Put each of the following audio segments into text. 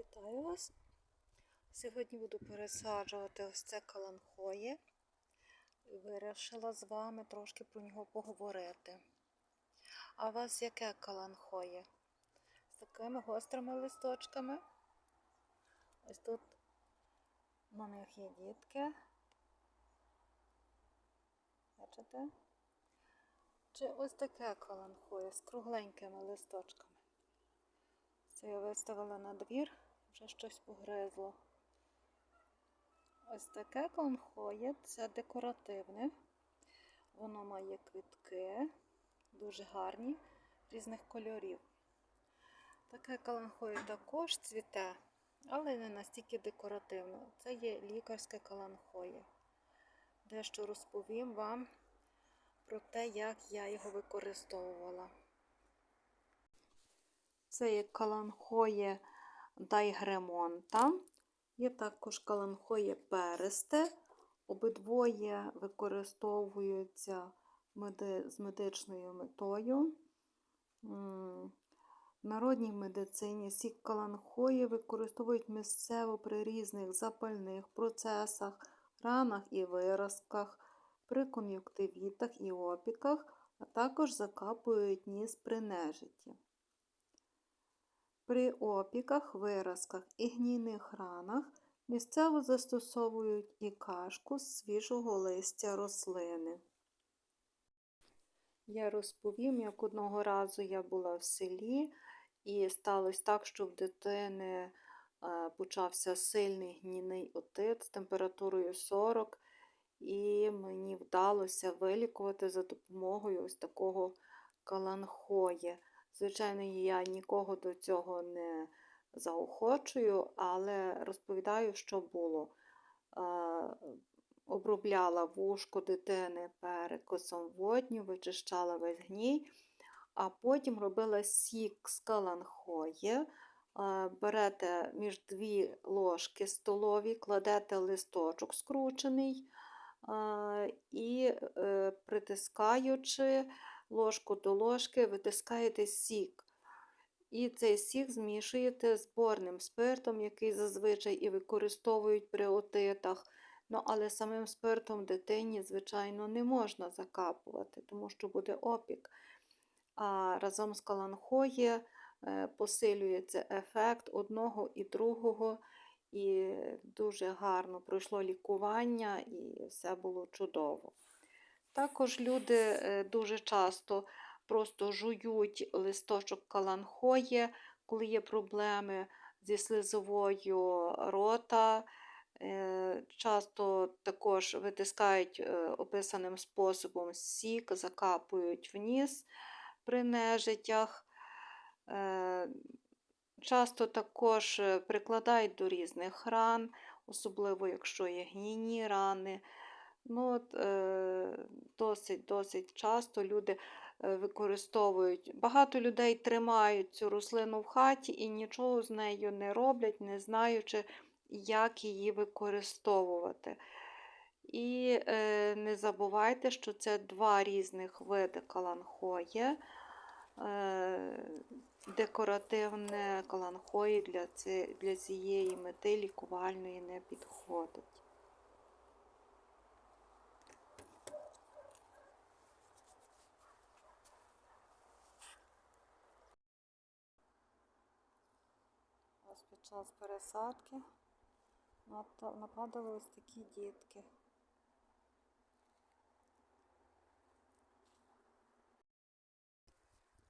Вітаю вас! Сьогодні буду пересаджувати ось це каланхоє. Вирішила з вами трошки про нього поговорити. А у вас яке каланхоє? З такими гострими листочками. Ось тут на них є дітки. Бачите? Чи ось таке каланхоє з кругленькими листочками. Це я виставила на двір, вже щось погризло. Ось таке конхоє, це декоративне. Воно має квітки, дуже гарні, різних кольорів. Таке каланхоє також цвіте, але не настільки декоративно. Це є лікарське каланхоє. Дещо розповім вам про те, як я його використовувала. Це є каланхоє дайгремонта. Є також каланхоє пересте. Обидвоє використовуються з медичною метою. В народній медицині сік каланхої використовують місцево при різних запальних процесах, ранах і виразках, при кон'юктивітах і опіках, а також закапують ніс при нежиті. При опіках, виразках і гнійних ранах місцево застосовують і кашку з свіжого листя рослини. Я розповім, як одного разу я була в селі, і сталося так, що в дитини е, почався сильний гнійний отит з температурою 40, і мені вдалося вилікувати за допомогою ось такого каланхоє. Звичайно, я нікого до цього не заохочую, але розповідаю, що було. Обробляла вушко дитини перекосом водню, вичищала весь гній, а потім робила сік з каланхої. Берете між дві ложки столові, кладете листочок скручений і е, притискаючи ложку до ложки витискаєте сік. І цей сік змішуєте з борним спиртом, який зазвичай і використовують при отитах. Ну, але самим спиртом дитині, звичайно, не можна закапувати, тому що буде опік. А разом з каланхоє е, посилюється ефект одного і другого, і дуже гарно пройшло лікування, і все було чудово. Також люди е, дуже часто просто жують листочок каланхоє, коли є проблеми зі слизовою рота. Е, часто також витискають е, описаним способом сік, закапують в при нежиттях. Часто також прикладають до різних ран, особливо якщо є гнійні рани. Ну, от, е, Досить досить часто люди е, використовують. Багато людей тримають цю рослину в хаті і нічого з нею не роблять, не знаючи, як її використовувати. І е, не забувайте, що це два різних види каланхоє. Е, декоративне каланхої для, для цієї мети лікувальної не підходить. Ось під час пересадки нападали ось такі дітки.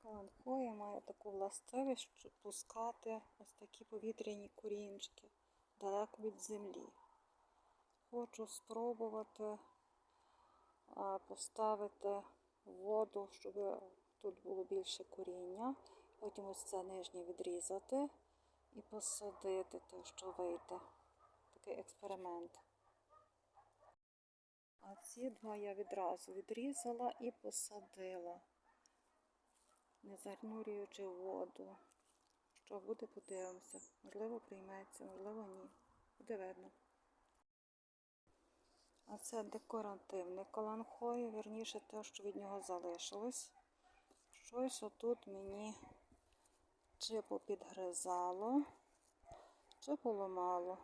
Каланхоя має таку властивість, щоб пускати ось такі повітряні корінчики далеко від землі. Хочу спробувати поставити воду, щоб тут було більше коріння. Потім ось це нижнє відрізати і посадити те, що вийде. Такий експеримент. А ці два я відразу відрізала і посадила, не занурюючи воду. Що буде, подивимося. Можливо, прийметься, можливо, ні. Буде видно. А це декоративне каланхою, верніше те, що від нього залишилось. Щось отут мені чи попідгризало, Чи було мало?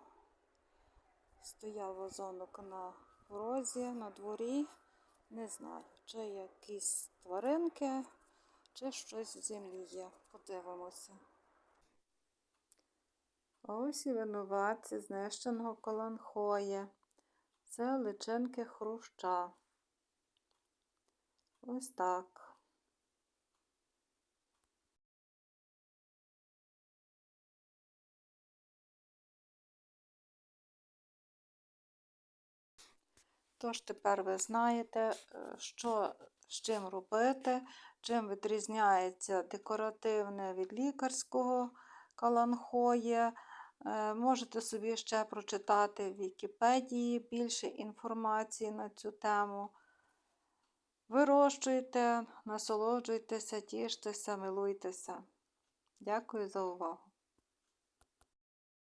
Стояв вазонок на порозі, на дворі. Не знаю, чи якісь тваринки, чи щось в землі є. Подивимося. Ось і винуватці знищеного коланхоє. Це личинки хруща. Ось так. Тож тепер ви знаєте, е, що з чим робити, чим відрізняється декоративне від лікарського каланхоє. Е, Можете собі ще прочитати в Вікіпедії більше інформації на цю тему. Вирощуйте, насолоджуйтеся, тіштеся, милуйтеся. Дякую за увагу!